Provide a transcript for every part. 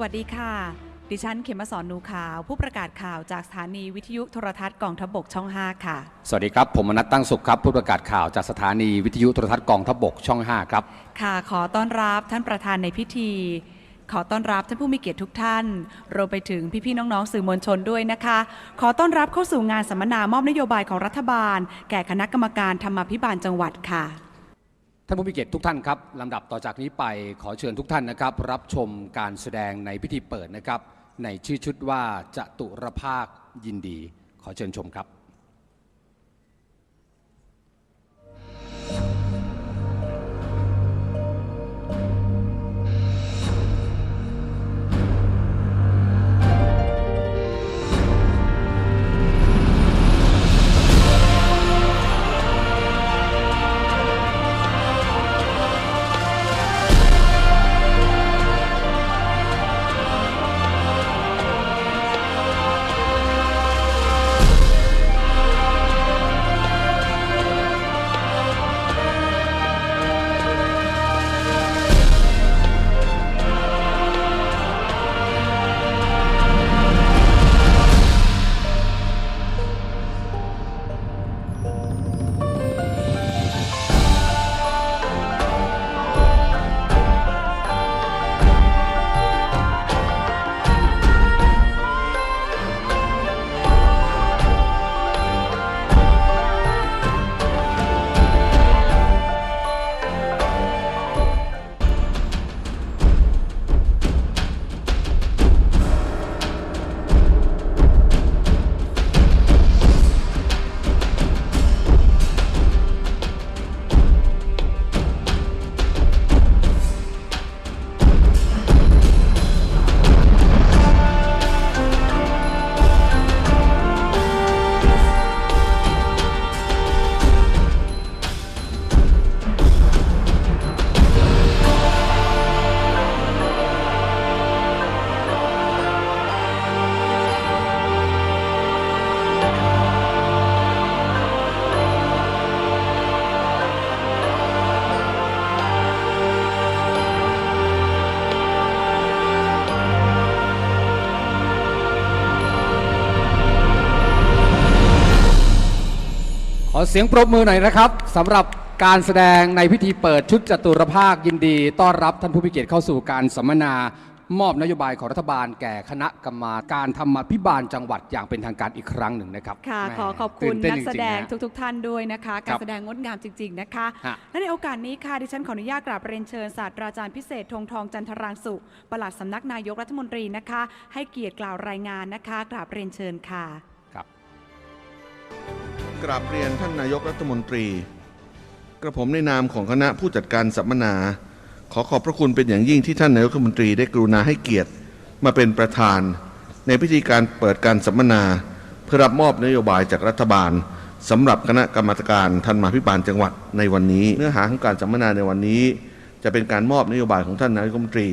วัสดีค่ะ ดิฉันเขมสอนนูขาว ผู้ประกาศข่าวจากสถานีวิทยุโทรทัศน์กองทพบกช่อง 5 ค่ะ สวัสดีครับ ผมมนัทตั้งสุขครับ ผู้ประกาศข่าวจากสถานีวิทยุโทรทัศน์กองทัพบกช่อง 5 ครับ ค่ะขอต้อนรับท่านประธานในพิธี ขอต้อนรับท่านผู้มีเกียรติทุกท่านรวมไปถึงพี่ๆน้องๆสื่อมวลชนด้วยนะคะ ขอต้อนรับเข้าสู่งานสัมมนามอบนโยบายของรัฐบาล แก่คณะกรรมการธรรมาภิบาลจังหวัดค่ะ ท่านผู้มีเกียรติทุกท่านครับลำดับต่อจากนี้ไปขอเชิญทุกท่านนะครับ รับชมการแสดงในพิธีเปิดนะครับ ในชื่อชุดว่าจตุรภาคยินดี ขอเชิญชมครับ เสียงปรบมือหน่อยนะครับสำหรับการแสดงในพิธีเปิดชุดจตุรภาคยินดี ต้อนรับท่านผู้มีเกียรติเข้าสู่การสัมมนามอบนโยบายของรัฐบาลแก่คณะกรรมาการธรรมาภิบาลจังหวัดอย่างเป็นทางการอีกครั้งหนึ่งนะครับค่ะแหมขอขอบคุตื่ณเต้นักจริๆแสดงนะ ทุก ๆ ท่านด้วยนะคะคการรับแสดงงดงามจริง ๆ นะคะ ฮะ และในโอกาสนี้ค่ะดิฉันขออนุญาตกราบเรียนเชิญศาสตราจารย์พิเศษธงทองจันทรางสุปลัดสำนักนายกรัฐมนตรีนะคะ ให้เกียรติกล่าวรายงานนะคะกราบเรียนเชิญค่ะ ครับ กราบเรียนท่านนายกรัฐมนตรี กระผมในนามของคณะผู้จัดการสัมมนา ขอขอบพระคุณเป็นอย่างยิ่งที่ท่านนายกรัฐมนตรีได้กรุณาให้เกียรติมาเป็นประธาน ในพิธีการเปิดการสัมมนา เพื่อรับมอบนโยบายจากรัฐบาลสำหรับคณะกรรมการทันมาพิบาลจังหวัดในวันนี้ เนื้อหาของการสัมมนาในวันนี้ จะเป็นการมอบนโยบายของท่านนายกรัฐมนตรี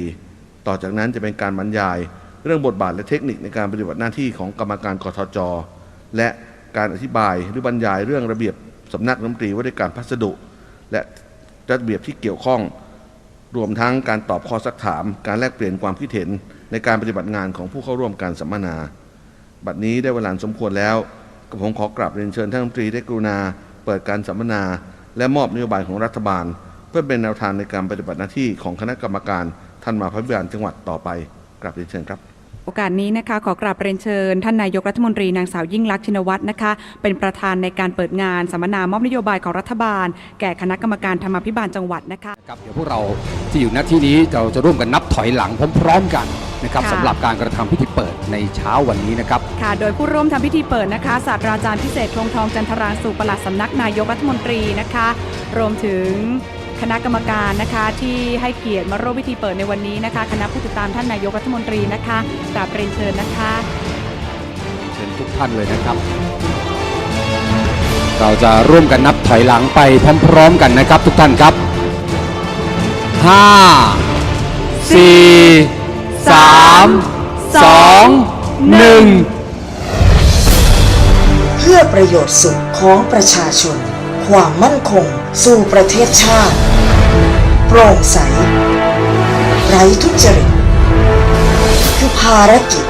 ต่อจากนั้นจะเป็นการบรรยาย เรื่องบทบาทและเทคนิคในการปฏิบัติหน้าที่ของกรรมการกทจและ การอธิบายหรือบรรยายเรื่องระเบียบสำนักรัฐมนตรีว่าด้วยการพัสดุ และระเบียบที่เกี่ยวข้อง รวมทั้งการตอบข้อสักถาม การแลกเปลี่ยนความคิดเห็นในการปฏิบัติงานของผู้เข้าร่วมการสัมมนา บัดนี้ได้เวลาสมควรแล้วกับผมขอกราบเรียนเชิญท่านรัฐมนตรีได้กรุณา เปิดการสัมมนา และมอบนโยบายของรัฐบาล เพื่อเป็นแนวทางในการปฏิบัติหน้าที่ของคณะกรรมการท่านมาพิบาลจังหวัดต่อไปกราบเรียนเชิญครับ โอกาสนี้นะคะขอกราบเรียนเชิญ ท่านนายกรัฐมนตรีนางสาวยิ่งลักษณ์ชินวัตรนะคะเป็นประธานในการเปิดงานสัมมนามอบนโยบายของรัฐบาล แก่คณะกรรมการธรรมาภิบาลจังหวัดนะคะครับเดี๋ยวพวกเราที่อยู่ณที่นี้เราจะร่วมกันนับถอยหลังพร้อมๆกันนะครับค่ะสำหรับการกระทำพิธีเปิดในเช้าวันนี้นะครับค่ะโดยผู้ร่วมทำพิธีเปิดนะคะศาสตราจารย์พิเศษธงทองจันทรางสุปลัดสำนักนายกรัฐมนตรีนะคะ รวมถึง คณะกรรมการนะคะที่ให้เกียรติมาร่วมพิธีเปิดในวันนี้นะคะ คณะผู้ติดตามท่านนายกรัฐมนตรีนะคะกราบเรียนเชิญนะคะ เชิญทุกท่านเลยนะครับ เราจะร่วมกันนับถอยหลังไปพร้อมๆกันนะครับ ทุกท่านครับ 5 4 3 2 1เพื่อประโยชน์สุขของประชาชน ความมั่นคง สู่ประเทศชาติ โปร่งใส ไร้ทุจริตภารกิจ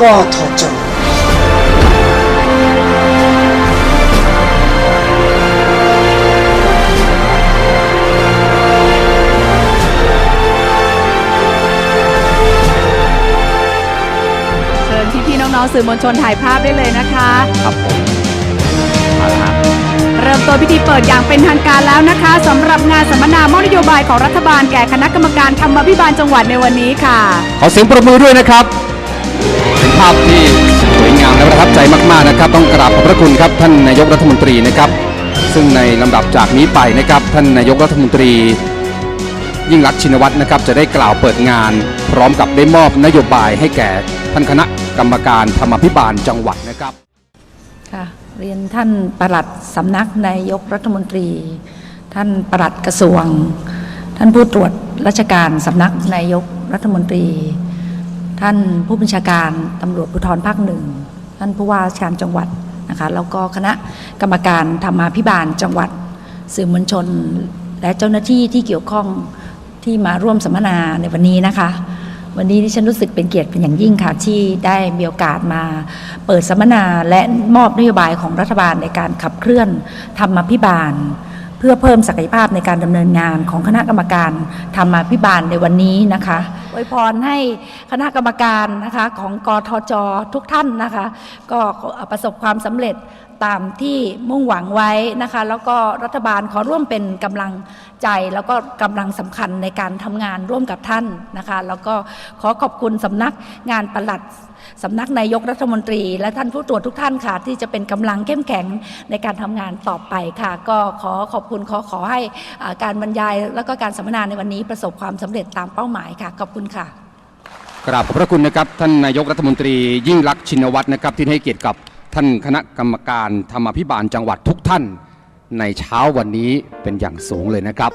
กทจเชิญพี่ๆน้องๆสื่อมวลชนถ่ายภาพได้เลยนะคะ ครับผมมาละครับเริ่มต้นพิธีเปิดอย่างเป็นทางการแล้วนะคะสำหรับงานสัมมนามอบนโยบายของรัฐบาลแก่คณะกรรมการธรรมาภิบาลจังหวัดในวันนี้ค่ะ ขอเสียงปรบมือด้วยนะครับเป็นภาพที่สวยงามและประทับใจมากๆนะครับ ต้องกราบขอบพระคุณครับท่านนายกรัฐมนตรีนะครับ ซึ่งในลำดับจากนี้ไปนะครับ ท่านนายกรัฐมนตรี ยิ่งรักษณ์ชินวัตรนะครับ จะได้กล่าวเปิดงาน พร้อมกับได้มอบนโยบายให้แก่ท่านคณะกรรมการธรรมาภิบาลจังหวัดนะครับค่ะ เรียนท่านประหลัดสำนักนายกรัฐมนตรี ท่านประหลัดกระทรวง ท่านผู้ตรวจราชการสำนักนายกรัฐมนตรี ท่านผู้บัญชาการตำรวจภูธรภาคหนึ่ง ท่านผู้ว่าชการจังหวัดนะคะแล้วก็คณะกรรมการธรรมาภิบาลจังหวัดสื่อมวลชน และเจ้าหน้าที่ที่เกี่ยวข้องที่มาร่วมสัมมนาในวันนี้นะคะ วันนี้ดิฉันรู้สึกเป็นเกียรติเป็นอย่างยิ่งค่ะ ที่ได้มีโอกาสมาเปิดสัมมนาและมอบนโยบายของรัฐบาลในการขับเคลื่อนธรรมาภิบาล เพื่อเพิ่มศักยภาพในการดำเนินงานของคณะกรรมการธรรมาภิบาลในวันนี้นะคะอวยพรให้คณะกรรมการนะคะของกทจทุกท่านนะคะ ก็ประสบความสำเร็จ ตามที่มุ่งหวังไว้นะคะ แล้วก็รัฐบาลขอร่วมเป็นกำลังใจ แล้วก็กำลังสำคัญในการทำงานร่วมกับท่านนะคะ แล้วก็ขอขอบคุณสำนักงานปลัดสำนักนายกรัฐมนตรี และท่านผู้ตรวจทุกท่านค่ะ ที่จะเป็นกำลังเข้มแข็งในการทำงานต่อไปค่ะ ก็ขอขอบคุณขอขอให้การบรรยาย แล้วก็การสัมมนาในวันนี้ประสบความสำเร็จตามเป้าหมายค่ะ ขอบคุณค่ะกราบขอบพระคุณนะครับท่านนายกรัฐมนตรียิ่งรักษณ์ชินวัตรนะครับที่ให้เกียรติกับ ท่านคณะกรรมการธรรมพิบาลจังหวัดทุกท่าน ในเช้าวันนี้เป็นอย่างสูงเลยนะครับ